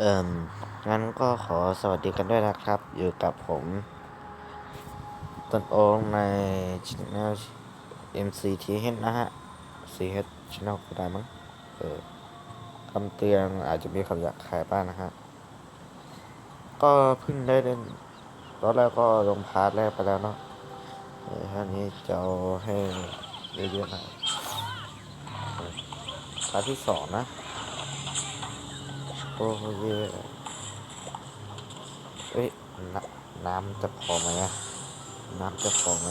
เอ่มงั้นก็ขอสวัสดีกันด้วยนะครับ อยู่กับผมต้นโอ๊กใน channel MCTH นะฮะ CH channel ก็ได้มั้งเออคำเตือนอาจจะมีคำหยาบคายบ้างนะฮะ ก็เพิ่งได้เล่นตอนแรกก็ลงพาร์ทแรกไปแล้วเนาะเออท่านี้จะเอาให้เยอะๆหน่อยพาร์ทที่สองนะ โอ้ยเอ้ยนน้ำจะพอไหมน้ำจะพอไหม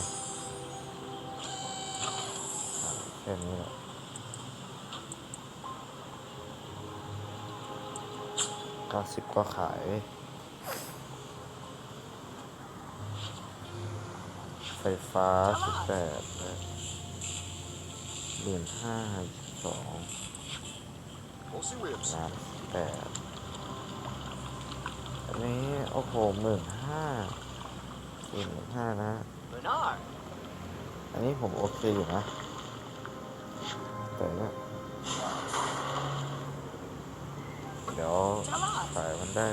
แค่นี้แหละเก้าสิบก็ขายไฟฟ้าสิบแปดหมื่นห้าสองน้ำ แปดอันนี้โอ้โหหมื่นห้าสี่หมื่นห้านะ Bernard. อันนี้ผมโอเคอยู่นะ แต่เนี่ยเดี๋ยวขายมันได้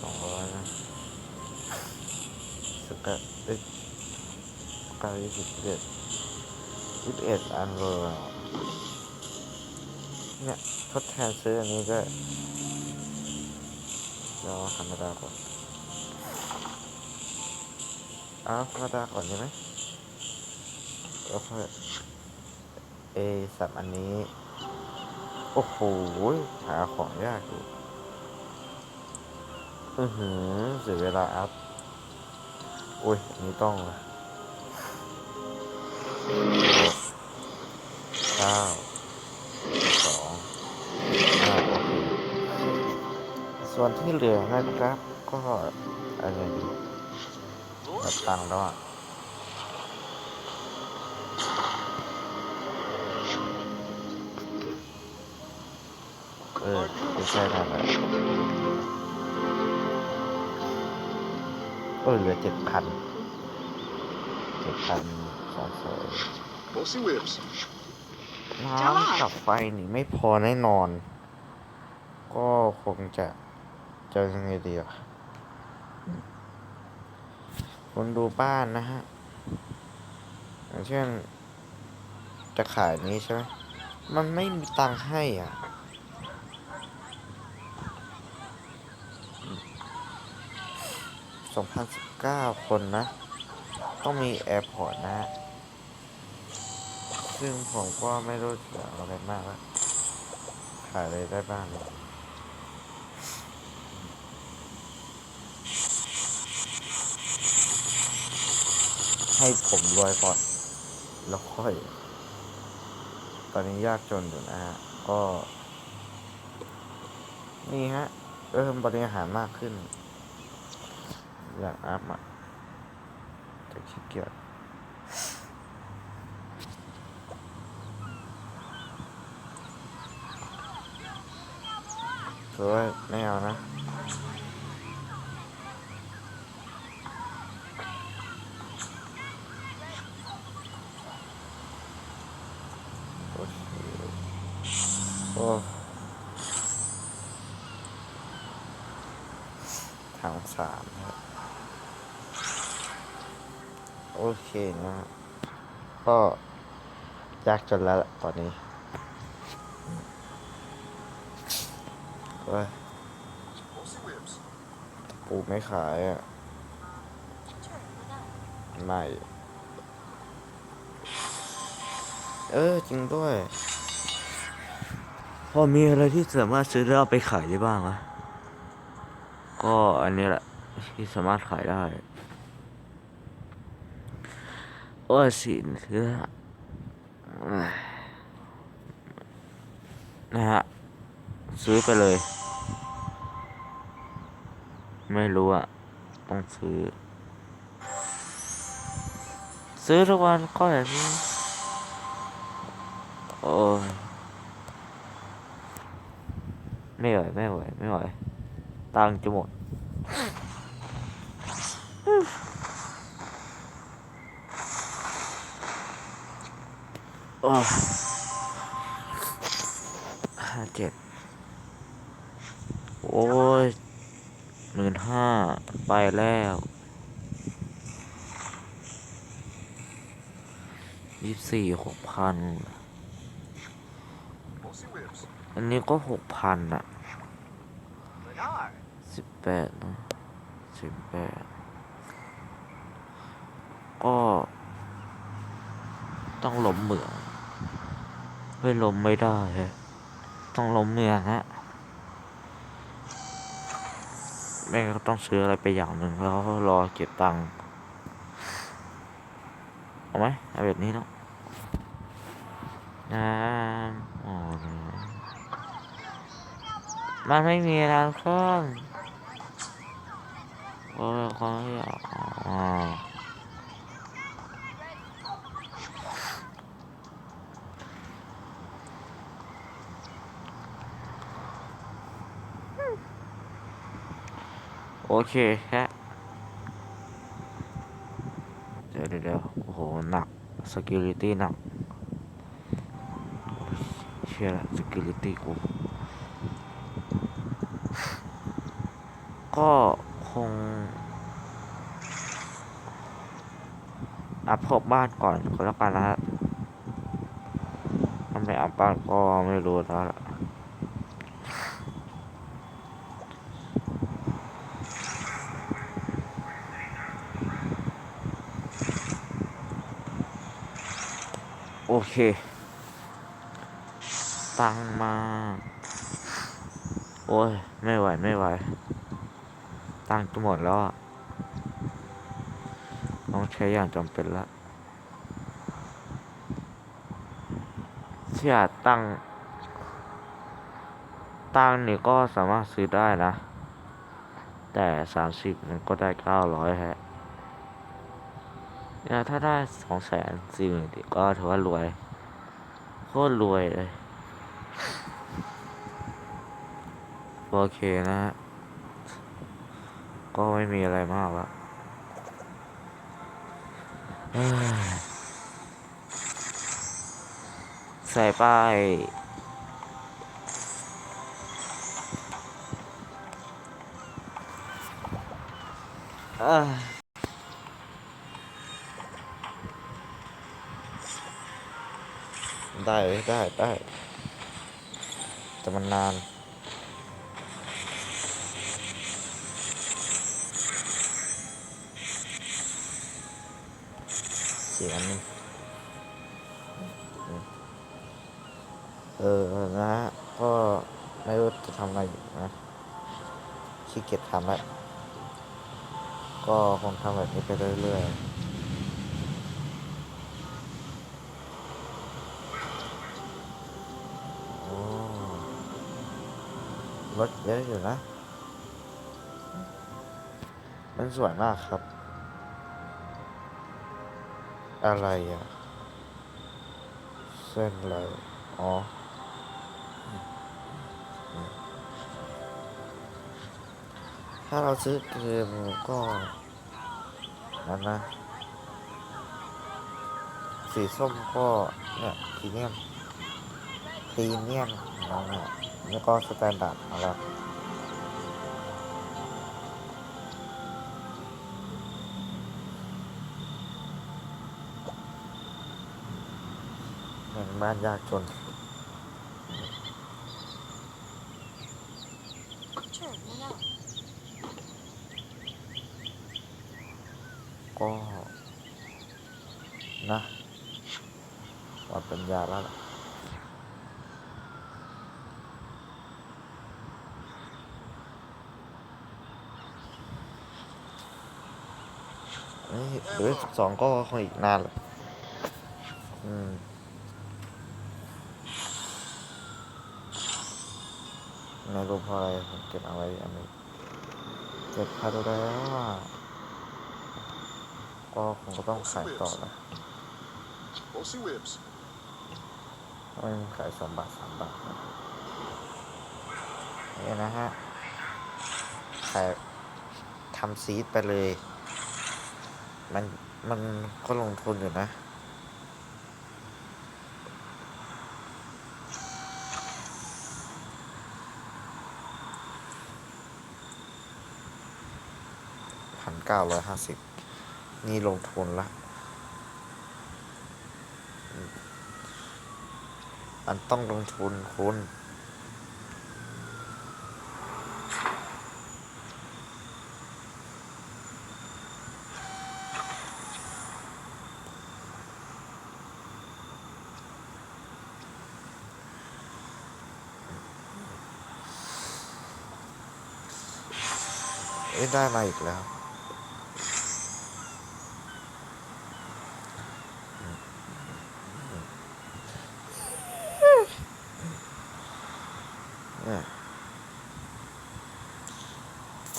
สองร้อยนะสกัดเอ้ยเก้ายี่สิบเอ็ดยี่สิบเอ็ดอันเลยเนี่ย ดแทนซื้ออันนี้ก็เดี๋ยวธรรมดาก่อนเอาธรรมดาก่อนใช่ไหมแล้วค่อยเอสับอันนี้ โอ้โหหาของยากอยู่อือหือเสียเวลาอัพโอ้ยอันนี้ต้องเลยเก้า ส่วนที่เหลือนะครับ ก็อะไรดีรับตังค์แล้วอะเออไม่ใช่ทำอะไรเออเหลือเจ็ดพันเจ็ดพันสองสอง Bossy whips. น้ำกับไฟนี่ไม่พอแน่นอน ก็คงจะ จะยังไงดีอะคนดูบ้านนะฮะอย่างเช่น จะขายนี้ใช่ไหมมันไม่มีตังค์ให้อะ สองพันสิบเก้าคนนะ ต้องมีแอร์พอร์ตนะ ซึ่งผมก็ไม่รู้จะอะไรมากแล้วขายอะไรได้บ้างเนี่ย ให้ผมรวยก่อน แล้วค่อย ตอนนี้ยากจนอยู่นะฮะ ก็ นี่ฮะ เริ่มบริหารมากขึ้น อยากอัพอะแต่ขี้เกียจถือว่าไม่เอานะ โอเคโอ้ทาง สามครับโอเคนะก็ยากจนแล้วตอนนี้เอ้ย Bossy whips. ปูไม่ขายอะ ไม่ เออ จริงด้วย พอมีอะไรที่สามารถซื้อแล้วเอาไปขายได้บ้างวะ ก็อันนี้แหละที่สามารถขายได้โอ้สิเสื้อนะฮะ ซื้อไปเลย ไม่รู้อะต้องซื้อ ซื้อทุกวันก็แบบนี้โอ้ยไม่ไหวไม่ไหวไม่ไหว ตังค์จะหมดโอ้ห้าเจ็ดโอ้ยหมื่นห้าไปแล้วยี่สี่หกพัน Bossy whips. อันนี้ก็หกพันอะ Say hi. สิบ แปดนะสิบแปดก็ต้องล้มเหมืองไม่ล้มไม่ได้ฮะต้องล้มเมืองฮะแม่ก็ต้องซื้ออะไรไปอย่างหนึ่งแล้วรอเก็บตังค์เอาไหมเอาแบบนี้เนาะน้ำอ๋อมันไม่มีร้านเครื่อง โอ้ยเขาอยากโอเคฮะเดี๋ยวเดี๋ยวเดี๋ยวโอ้โห หนัก security หนัก เชื่อละ security กูก็ งอัพพบบ้านก่อนก็แล้วกันนะฮะถ้าไม่อัพบ้านก็ไม่รู้แล้วล่ะโอเค ตังมา โอ้ย ไม่ไหว ไม่ไหว ตังค์จะหมดแล้วอะต้องใช้อย่างจำเป็นละเชื่อตังตั้งนี่ก็สามารถซื้อได้นะ แต่สามสิบมันก็ได้เก้าร้อยฮะเนี่ยถ้าได้สองแสนสี่หมื่นก็ถือว่ารวย โคตรรวยเลย โอเคนะฮะ ก็ไม่มีอะไรมากละเอ้ยใส่ป้ายเอ้ยได้ได้ได้แต่มันนาน เสียงอันนึงเออนะฮะก็ไม่รู้จะทำอะไรอยู่นะขี้เกียจทำแล้ว ก็คงทำแบบนี้ไปเรื่อยๆโอ้รถเยอะอยู่นะ มันสวยมากครับ อะไรอะเส้นอะไรอ๋อถ้าเราซื้อเกมก็นั่นนะ สีส้มก็เนี่ยพรีเมียมพรีเมียมนั่นแหละแล้วก็สแตนดาร์ดเอาละเหมื บ้านยากจนก็นะวัดปัญญาแล้วล่ะเอ้ยเดี๋ยวสองก็คงอีกนานแหละอืม ในรูปอะไรผมเก็บเอาไว้อันนี้เก็บพาดแล้วอะก็คงก็ต้องขายต่อนะ Bossy whips. ไม่ขายสองบาทสามบาทนะนี่นะฮะขายทำซีดไปเลย มันมันก็ลงทุนอยู่นะ 950 นี่ลงทุนละอันต้องลงทุนคุณได้มาอีกแล้ว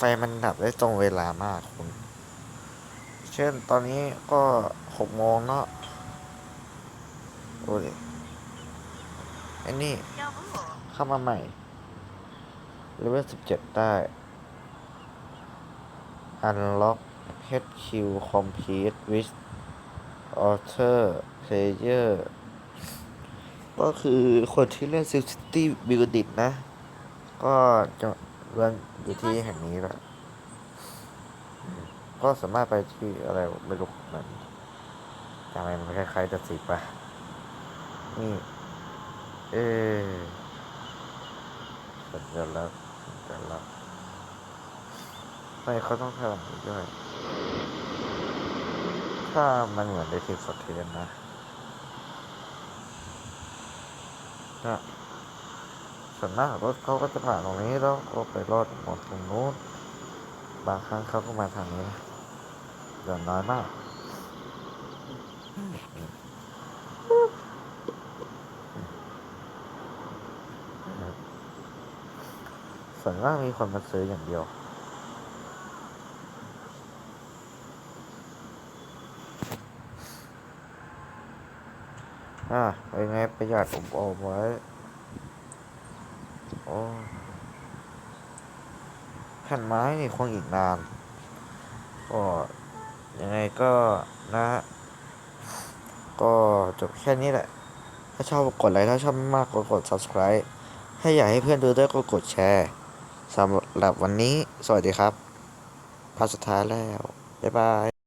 ไฟมันดับได้ตรงเวลามากคุณ เช่นตอนนี้ก็หกโมงเนาะโอ้ยอ้นี่เข้ามาใหม่เลเวลสิบเจ็ดได้ Unlock HQ Complete with Author Player ก็คือคนที่เล่น Sim City Building นะ ก็จะ เรียนอยู่ที่แห่งนี้แหละอืมก็สามารถไปที่อะไรไม่รู้มันทำไมมันคล้ายๆจะสิบอะนี่ เออสัญลักษณ์สัญลักษณ์ไม่เขาต้องทำแบบนี้ด้วย ถ้ามันเหมือนในทีมสดเทียนนะก็ ส่วนมากรถเขาก็จะผ่านตรงนี้แล้วก็ไปรอดหมดตรงนู้นบางครั้งเขาก็มาทางนี้นะเดือนน้อยมากส่วนมากมีคนมาซื้ออย่างเดียวอะไปไงประหยัดผมเอาไว้ โอ้แผ่นไม้นี่คงอีกนานก็ยังไงก็นะฮะก็จบแค่นี้แหละ ถ้าชอบกดไลค์ถ้าชอบมากกดกด subscribe ถ้าอยากให้เพื่อนดูด้วยก็กดแชร์สำหรับวันนี้ สวัสดีครับพาร์ทสุดท้ายแล้ว บ๊ายบาย